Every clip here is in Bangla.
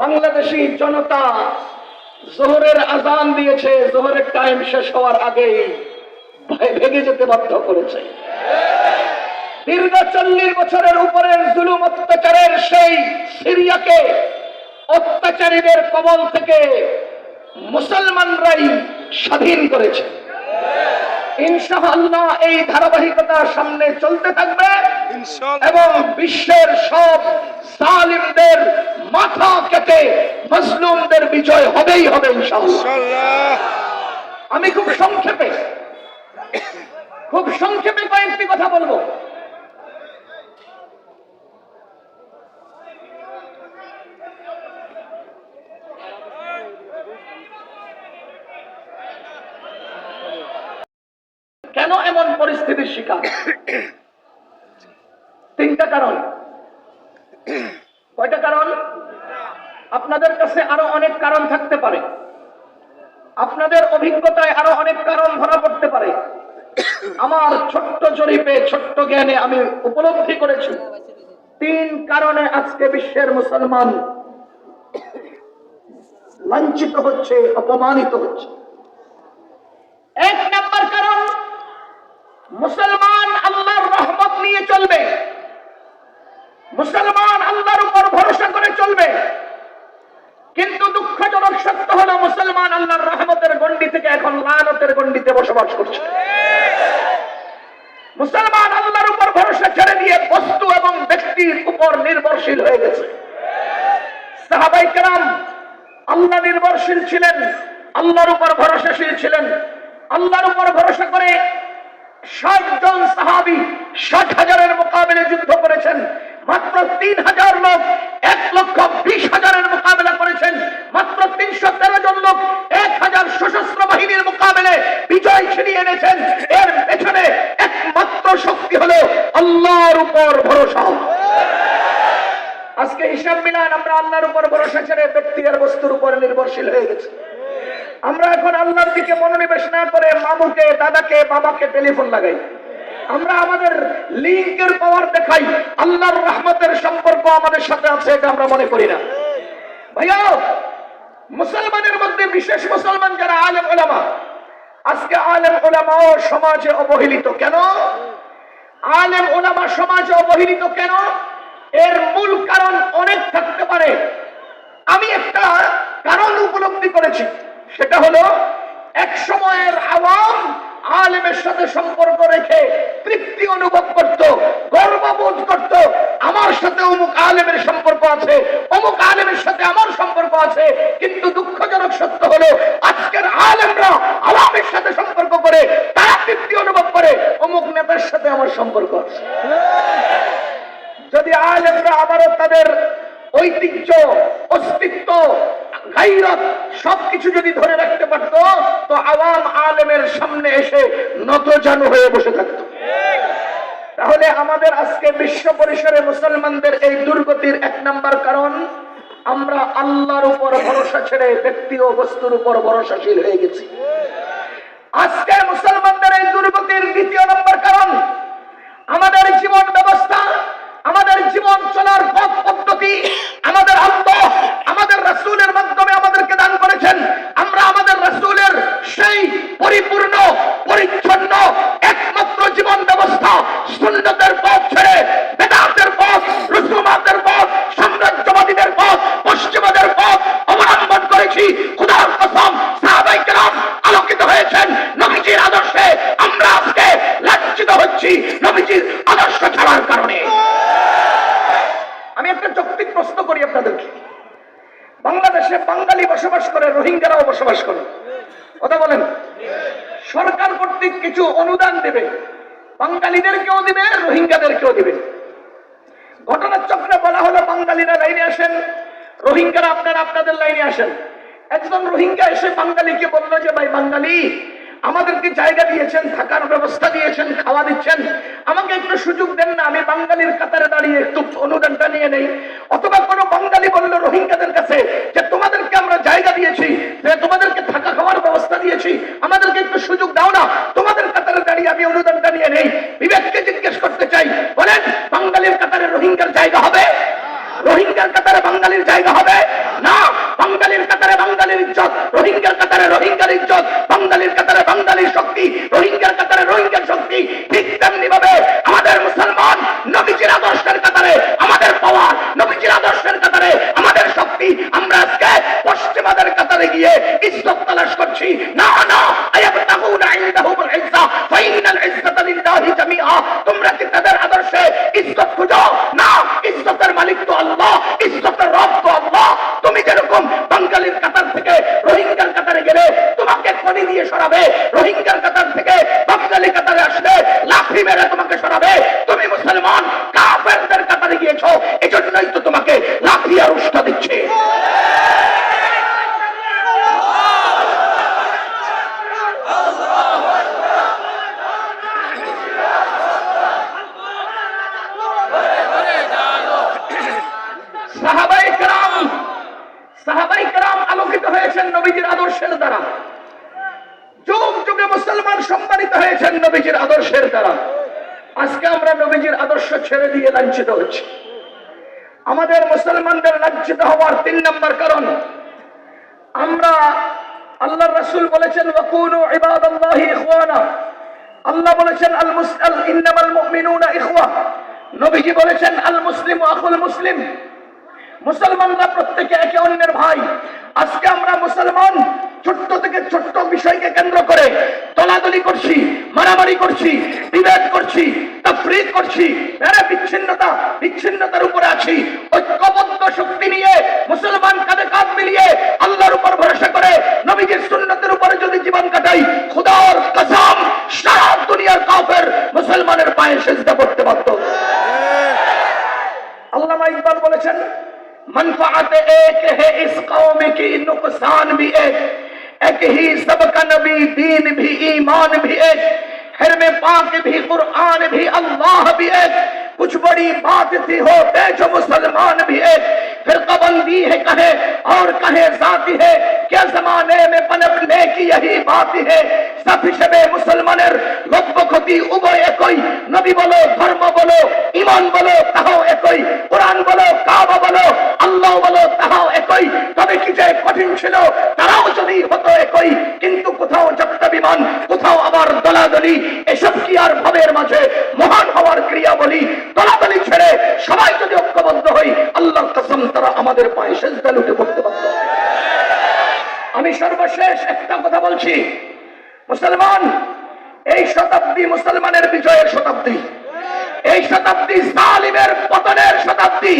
বাংলাদেশি জনতা জোহরের আজান দিয়েছে, জোহরের টাইম শেষ হওয়ার আগেই ভে- ভেগে যেতে বাধ্য করেছে। দীর্ঘ চল্লিশ বছরের উপরের জুলুম অত্যাচারের সেই সিরিয়াকে অত্যাচারীদের কবল থেকে মুসলমানরাই স্বাধীন করেছে। ইনশাআল্লাহ এই ধারাবাহিকতা সামনে চলতে থাকবে। এবং বিশ্বের সব সালিমদের মাথা কেটে মজলুমদের বিজয় হবেই হবে ইনশাআল্লাহ। ইনশাআল্লাহ। আমি খুব সংক্ষেপে খুব সংক্ষেপে কয়েকটি কথা বলব। কেন এমন পরিস্থিতির শিকার? তিনটা কারণ। কয়টা কারণ? আপনাদের কাছে আরও অনেক কারণ থাকতে পারে। আপনাদের অভিজ্ঞতায় আরও অনেক কারণ ধরা পড়তে পারে। আমার ছোট্ট জরিপে, ছোট্ট জ্ঞানে আমি উপলব্ধি করেছি। তিন কারণে আজকে বিশ্বের মুসলমান লাঞ্ছিত হচ্ছে, অপমানিত হচ্ছে। এক মুসলমান আল্লাহর রহমত নিয়ে চলবে। মুসলমান আল্লাহর উপর ভরসা করে চলবে। কিন্তু দুঃখজনক সত্য হলো, মুসলমান আল্লাহর রহমতের গণ্ডি থেকে এখন লানতের গণ্ডিতে বসবাস করছে। মুসলমান আল্লাহর উপর ভরসা ছেড়ে দিয়ে বস্তু এবং ব্যক্তির উপর নির্ভরশীল হয়ে গেছে। সাহাবাই কেরাম আল্লাহ নির্ভরশীল ছিলেন, আল্লাহর উপর ভরসাশীল ছিলেন, আল্লাহর উপর ভরসা করে ষাট সাহাবি ষাট হাজারের যুদ্ধ করেছেন। মাত্র তিন হাজার লোক, এক লক্ষ বিশ হাজারের মোকাবেলা করেছেন। মাত্র তিনশো তেরো জন লোক, এক হাজার সশস্ত্র বাহিনীর বিজয় ছিনিয়ে এনেছেন। এর পেছনে একমাত্র শক্তি হলো আল্লাহর উপর ভরসা। আজকে হিসাব মিলান, আমরা আল্লাহর উপর ভরসা ছেড়ে ব্যক্তি আর বস্তুর উপর নির্ভরশীল হয়ে গেছে। আমরা এখন আল্লাহর দিকে মনোনিবেশ না করে মামুকে, দাদাকে, বাবাকে টেলিফোন লাগাই। আমরা আমাদের লিঙ্কের পাওয়ার দেখাই। আল্লাহর রহমতের সম্পর্ক আমাদের সাথে আছে এটা আমরা মনে করি না। ভাইয়া, মুসলমানের মধ্যে বিশেষ মুসলমান যারা আলেম ওলামা, আজকে আলেম ওলামাও সমাজে অবহেলিত। কেন? আলেম ওলামা সমাজে অবহেলিত কেন? এর মূল কারণ অনেক থাকতে পারে। আমি একটা কারণ উপলব্ধি করেছি। সেটা হলো এক সময়ের আওয়াম আলেমের সাথে সম্পর্ক রেখে তৃপ্তি অনুভব করত, গর্ববোধ করত। আমার সাথে অমুক আলেমের সম্পর্ক আছে, অমুক আলেমের সাথে আমার সম্পর্ক আছে, কিন্তু দুঃখজনক সত্য হলো, আজকের আলেমরা আওয়ামের সাথে সম্পর্ক করে, তারা তৃপ্তি অনুভব করে, অমুক নেতার সাথে আমার সম্পর্ক আছে। যদি আলেমরা আবারও তাদের ঐতিহ্য, অস্তিত্ব সবকিছু যদি ধরে রাখতে পারত, তো আওয়াম আলেমের সামনে এসে নতজানু হয়ে বসে থাকতো। তাহলে আমাদের আজকে বিশ্ব পরিসরে মুসলমানদের এই দুর্গতির এক নাম্বার কারণ, আমরা আল্লাহর উপর ভরসা ছেড়ে ব্যক্তি ও বস্তুর উপর ভরসাশীল হয়ে গেছি। আজকে মুসলমানদের এই দুর্গতির দ্বিতীয় নম্বর কারণ, আমাদের জীবন ব্যবস্থা, আমাদের জীবন চলার পথ পদ্ধতি আমাদের আল্লাহ আমাদের রাসূলের মাধ্যমে আমাদেরকে দান করেছেন আমরা আমাদের রাসূলের সেই পরিপূর্ণ পরিচ্ছন্ন একমাত্র জীবন ব্যবস্থা সুন্নতের পথ ছেড়ে বেদাতের পথ রসুমাতের পথ সাম্রাজ্যবাদীদের পথ পশ্চিমাদের পথ অবলম্বন করেছি খুদার কসম সাহাবাই কেরাম আলোকিত হয়েছেন নবীজির আদর্শে আমরা আজকে লাঞ্ছিত হচ্ছি নবীজির আদর্শ ছাড়ার কারণে আমি একটা যৌক্তিক প্রশ্ন করি আপনাদেরকে বাংলাদেশে বাঙালি বসবাস করে, রোহিঙ্গারাও বসবাস করে। কথা বলেন। সরকার কর্তৃক কিছু অনুদান দেবে। বাঙালিদেরকেও দিবে, রোহিঙ্গাদেরকেও দিবে। ঘটনার চক্রে বলা হলো, বাঙালিরা লাইনে আসেন, রোহিঙ্গারা আপনারা আপনাদের লাইনে আসেন। একজন রোহিঙ্গা এসে বাঙালিকে বলল যে, ভাই বাঙালি আমাদেরকে জায়গা দিয়েছেন, থাকার ব্যবস্থা দিয়েছেন, খাওয়া দিচ্ছেন। আমাকে একটু সুযোগ দেন না, আমি বাঙালির কাতারে দাঁড়িয়ে একটু অনুদানটা নিয়ে নেই। অথবা কোনো বাঙালি বলল রোহিঙ্গাদের কাছে যে, তোমাদেরকে আমরা জায়গা দিয়েছি, যে, তোমাদেরকে থাকা খাওয়ার ব্যবস্থা দিয়েছি, আমাদেরকে একটু সুযোগ দাও না, তোমাদের কাতারে দাঁড়িয়ে আমি অনুদানটা নিয়ে নেই। বিবেককে জিজ্ঞেস করতে চাই, বলেন, বাঙালির কাতারে রোহিঙ্গার জায়গা হবে? রোহিঙ্গার কাতারে বাঙালির জায়গা হবে? জন্যই তো তোমাকে লাফিয়ার উষ্ঠা দিচ্ছে। আলোকিত হয়েছেন আদর্শের দ্বারা। মুসলমান সম্মানিত হয়েছেন আদর্শের দ্বারা। আজকে আমরা নবীজির আদর্শ ছেড়ে দিয়ে লাঞ্ছিত হচ্ছি। আমাদের মুসলমানদের লাঞ্ছিত হওয়ার তিন নম্বর কারণ, আমরা আল্লাহ রসুল বলেছেন আল্লাহ বলেছেন, আল মুসআল ইন্নামাল মুমিনুনা ইখওয়া। নবীজি বলেছেন, আল মুসলিম আখুল মুসলিম। মুসলমানরা প্রত্যেকে একে অন্যের ভাই। আজকে আমরা মুসলমান ছোট্ট থেকে ছোট্ট বিষয়কে কেন্দ্র করে দলাদলি করছি। মারামারি করছি, বিভেদ করছি, তফরিদ করছি, এরা বিচ্ছিন্নতা, বিচ্ছিন্নতার উপরে আছি। ঐক্যবদ্ধ শক্তি নিয়ে, মুসলমান কাঁধে কাঁধ মিলিয়ে আল্লাহর উপর ভরসা করে, নবীজির সুন্নতের উপরে যদি জীবন কাটাই, খুদার কাসাম, সারা দুনিয়ার কাফের মুসলমানের পায়ে সেজদা করতে পারত আল্লামা ইকবাল বলেছেন منفعت এক হে ইস কওমে কি নুকসান ভি এক এক হি سب کا نبی دین بھی ایمان بھی ایک हर में पाक भी, कुरान भी, अल्लाह भी एक। कुछ बड़ी बात थी हो जो मुसलमान भी एक। फिर कबंदी है कहे और कहे जाती है क्या जमाने में पनपने की यही बात है सब হিসেবে মুসলমানের লক্ষ্য ক্ষতি উভয় একই নবী বলো ধর্ম বলো ইমান বলো তাহাও একই কোরআন বলো কাবা বলো আল্লাহ বলো তাহাও একই তবে কি যে কঠিন ছিল তারাও যদি হতো একই কিন্তু কোথাও যাত্রা বিমান কোথাও আবার দলাদলি এসব কি আর ভাবের মাঝে মহান হওয়ার ক্রিয়া বলি দলাদলি ছেড়ে সবাই যদি ঐক্যবদ্ধ হই তারা আমাদের পায়ে সেজদা লুটে পড়তে পারত আমি সর্বশেষ একটা কথা বলছি। মুসলমান এই শতাব্দী মুসলমানের বিজয়ের শতাব্দী। এই শতাব্দী সালিমের পতনের শতাব্দী।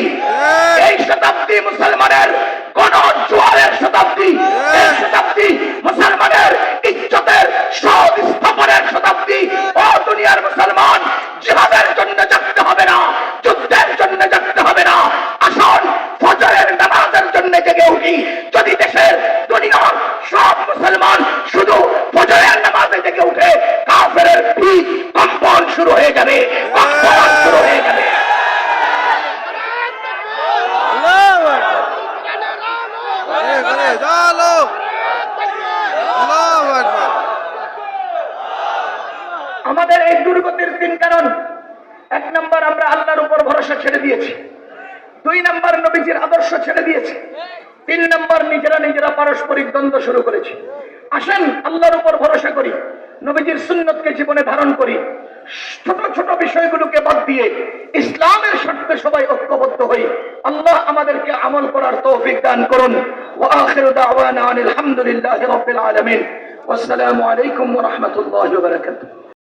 এই শতাব্দী দুর্গতির তিন কারণ। এক নম্বর, আমরা আল্লাহর উপর ভরসা ছেড়ে দিয়েছি। দুই নম্বর, নবীজির আদর্শ ছেড়ে দিয়েছি। তিন নম্বর, নিজেরা নিজেরা পারস্পরিক দ্বন্দ্ব শুরু করেছি। আসেন, আল্লাহর উপর ভরসা করি, নবীজির সুন্নতকে জীবনে ধারণ করি। ছোট ছোট বিষয়গুলোকে বাদ দিয়ে ইসলামের স্বার্থে সবাই ঐক্যবদ্ধ হই। আল্লাহ আমাদেরকে আমল করার তৌফিক দান করুন। ওয়া আখিরু দাওয়ানা আনিল হামদুলিল্লাহি রাব্বিল আলামিন। ওয়াসসালামু আলাইকুম রাহমাতুল্লাহি